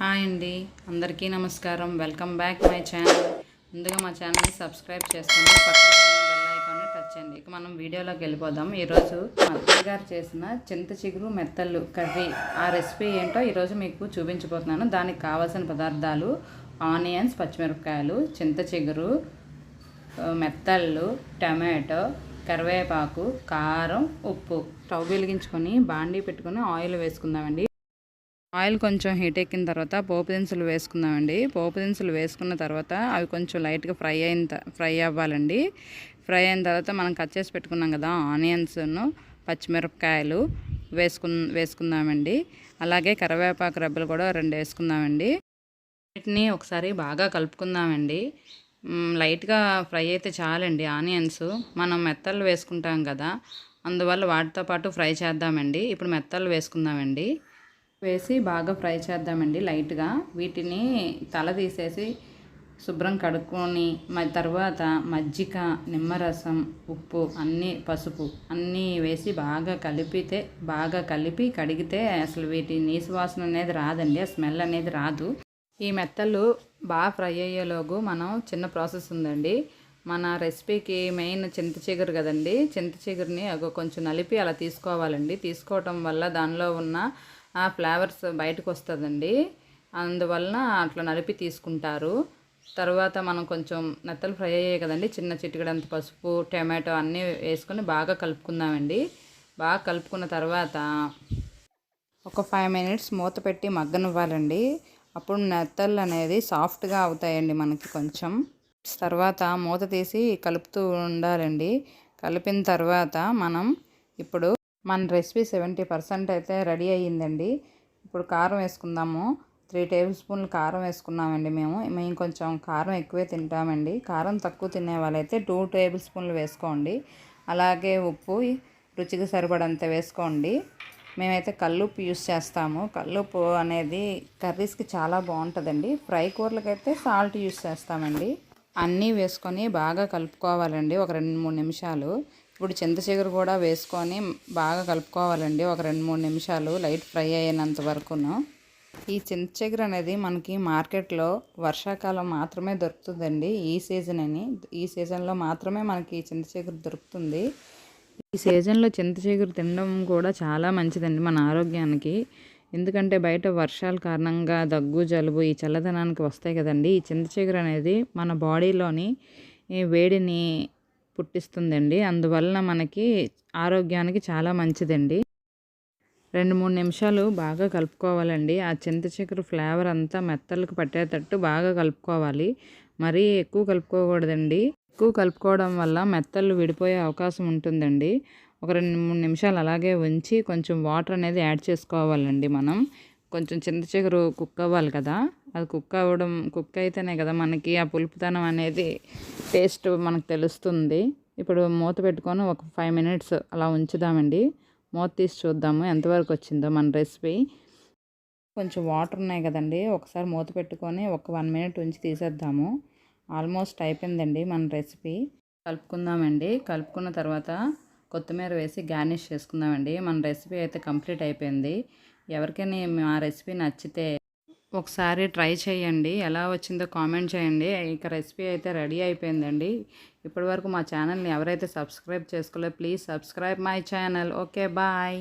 Hi అండి. అందరికీ నమస్కారం. Welcome back my channel. ముందుగా మా ఛానల్ని సబ్స్క్రైబ్ చేసుకోండి పక్కన బెల్ ఐకాన్ని టచ్ చేయండి. ఇక మనం వీడియోలోకి వెళ్ళిపోదాం. ఈరోజు మా అత్తయ్య గారు చేసిన చింత చిగురు మెత్తళ్ళు కర్రీ ఆ రెసిపీ ఏంటో ఈరోజు మీకు చూపించబోతున్నాను. దానికి కావాల్సిన పదార్థాలు ఆనియన్స్ పచ్చిమిరపకాయలు చింత చిగురు మెత్తళ్ళు టమాటో కరివేపాకు కారం ఉప్పు. స్టవ్ వెలిగించుకొని బాండీ పెట్టుకొని ఆయిల్ వేసుకుందామండి. ఆయిల్ కొంచెం హీట్ ఎక్కిన తర్వాత పోపు దినుసులు వేసుకుందామండి. పోపు దినుసులు వేసుకున్న తర్వాత అవి కొంచెం లైట్గా ఫ్రై అయిన త- ఫ్రై అవ్వాలండి. ఫ్రై అయిన తర్వాత మనం కట్ చేసి పెట్టుకున్నాం కదా ఆనియన్స్ను పచ్చిమిరపకాయలు వేసుకు వేసుకుందామండి. అలాగే కరివేపాకు రెబ్బలు కూడా రెండు వేసుకుందామండి. వీటిని ఒకసారి బాగా కలుపుకుందామండి. లైట్గా ఫ్రై అయితే చాలండి ఆనియన్స్. మనం మెత్తలు వేసుకుంటాం కదా అందువల్ల వాటితో పాటు ఫ్రై చేద్దామండి. ఇప్పుడు మెత్తలు వేసుకుందామండి. వేసి బాగా ఫ్రై చేద్దామండి లైట్గా. వీటిని తల తీసేసి శుభ్రం కడుక్కొని తర్వాత మజ్జిగ నిమ్మరసం ఉప్పు అన్నీ పసుపు అన్నీ వేసి బాగా కలిపితే బాగా కలిపి కడిగితే అసలు వీటి నీసు వాసన అనేది రాదండి ఆ స్మెల్ అనేది రాదు. ఈ మెత్తలు బాగా ఫ్రై అయ్యేలోగు మనం చిన్న ప్రాసెస్ ఉందండి. మన రెసిపీకి మెయిన్ చింత చిగురు కదండి చింత చిగురిని అగో కొంచెం నలిపి అలా తీసుకోవాలండి. తీసుకోవటం వల్ల దానిలో ఉన్న ఆ ఫ్లేవర్స్ బయటకు వస్తుందండి అందువలన అట్లా నలిపి తీసుకుంటారు. తర్వాత మనం కొంచెం నెత్తలు ఫ్రై అయ్యాయి కదండి. చిన్న చిటికడంత పసుపు టమాటో అన్నీ వేసుకొని బాగా కలుపుకుందామండి. బాగా కలుపుకున్న తర్వాత ఒక ఫైవ్ మినిట్స్ మూత పెట్టి మగ్గనివ్వాలండి. అప్పుడు నెత్తళ్ళు అనేది సాఫ్ట్గా అవుతాయండి మనకి కొంచెం. తర్వాత మూత తీసి కలుపుతూ ఉండాలండి. కలిపిన తర్వాత మనం ఇప్పుడు మన రెసిపీ సెవెంటీ పర్సెంట్ అయితే రెడీ అయ్యిందండి. ఇప్పుడు కారం వేసుకుందాము. త్రీ టేబుల్ స్పూన్లు కారం వేసుకున్నామండి మేము. మేము కొంచెం కారం ఎక్కువే తింటామండి. కారం తక్కువ తినే వాళ్ళైతే టూ టేబుల్ స్పూన్లు వేసుకోండి. అలాగే ఉప్పు రుచికి సరిపడంత వేసుకోండి. మేమైతే కల్లుప్పు యూస్ చేస్తాము. కల్లుప్పు అనేది కర్రీస్కి చాలా బాగుంటుందండి. ఫ్రై కూరలకైతే సాల్ట్ యూస్ చేస్తామండి. అన్నీ వేసుకొని బాగా కలుపుకోవాలండి. ఒక రెండు మూడు నిమిషాలు. ఇప్పుడు చింతచిగురు కూడా వేసుకొని బాగా కలుపుకోవాలండి. ఒక రెండు మూడు నిమిషాలు లైట్ ఫ్రై అయినంత వరకును. ఈ చింతచిగురు అనేది మనకి మార్కెట్లో వర్షాకాలం మాత్రమే దొరుకుతుందండి. ఈ సీజన్ అని. ఈ సీజన్లో మాత్రమే మనకి ఈ దొరుకుతుంది. ఈ సీజన్లో చింతచిగురు తినడం కూడా చాలా మంచిదండి మన ఆరోగ్యానికి. ఎందుకంటే బయట వర్షాల కారణంగా దగ్గు జలుబు ఈ చల్లదనానికి వస్తాయి కదండి. ఈ చింతచిగురు అనేది మన బాడీలోని వేడిని పుట్టిస్తుందండి. అందువలన మనకి ఆరోగ్యానికి చాలా మంచిదండి. రెండు మూడు నిమిషాలు బాగా కలుపుకోవాలండి. ఆ చింత చిగురు ఫ్లేవర్ అంతా మెత్తలకు పట్టేటట్టు బాగా కలుపుకోవాలి. మరీ ఎక్కువ కలుపుకోకూడదండి. ఎక్కువ కలుపుకోవడం వల్ల మెత్తలు విడిపోయే అవకాశం ఉంటుందండి. ఒక రెండు మూడు నిమిషాలు అలాగే ఉంచి కొంచెం వాటర్ అనేది యాడ్ చేసుకోవాలండి మనం. కొంచెం చింత చిగురు కుక్ అవ్వాలి కదా. అది కుక్ అవ్వడం కుక్ అయితేనే కదా మనకి ఆ పులుపుతనం అనేది టేస్ట్ మనకు తెలుస్తుంది. ఇప్పుడు మూత పెట్టుకొని ఒక ఫైవ్ మినిట్స్ అలా ఉంచుదామండి. మూత తీసి చూద్దాము ఎంతవరకు వచ్చిందో మన రెసిపీ. కొంచెం వాటర్ ఉన్నాయి కదండి. ఒకసారి మూత పెట్టుకొని ఒక వన్ మినిట్ ఉంచి తీసేద్దాము. ఆల్మోస్ట్ అయిపోయిందండి మన రెసిపీ. కలుపుకుందామండి. కలుపుకున్న తర్వాత కొత్తిమీర వేసి గార్నిష్ చేసుకుందామండి. మన రెసిపీ అయితే కంప్లీట్ అయిపోయింది. ఎవరికైనా మా రెసిపీ నచ్చితే ఒకసారి ట్రై చేయండి. ఎలా వచ్చిందో కామెంట్ చేయండి. ఇక రెసిపీ అయితే రెడీ అయిపోయిందండి. ఇప్పటివరకు మా ఛానల్ని ఎవరైతే సబ్స్క్రైబ్ చేసుకోలేదు please subscribe my channel. Okay bye.